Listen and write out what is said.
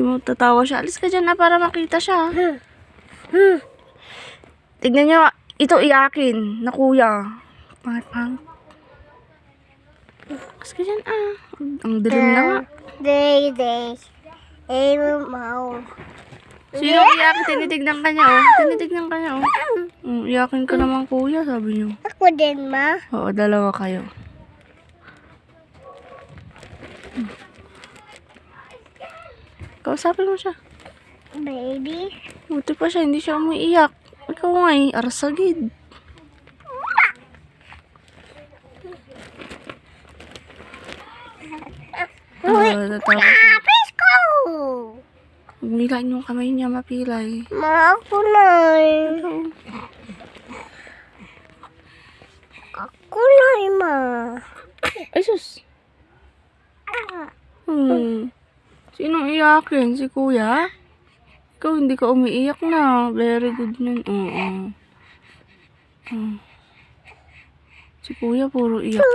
mo tatawa siya. Alis ka dyan na para makita siya. Tignan niyo, ito iyakin na kuya. Pangit pang. Alis ka dyan ah. Ang dilim na nga. Day, day. Eh, mau. Sino iyakin? Tinitignan ka niya oh. Tinitignan ka niya oh. Mm, iyakin ka naman kuya, sabi niyo. Ako din, ma. Oo, dalawa kayo. Hmm. Kausapin mo siya. Baby. Buti pa siya, hindi siya umiiyak. Ikaw nga eh, arsagid. Ah, natawa siya. Please go. Umilan yung kamay niya, mapilay. Ma, ako na. Ikaw. Ako na, ma. Ay, sus. Hmm. Sinong iyakin? Si kuya? Ikaw hindi ka umiiyak na. Very good nun. Oo. Hmm. Si kuya puro iyak.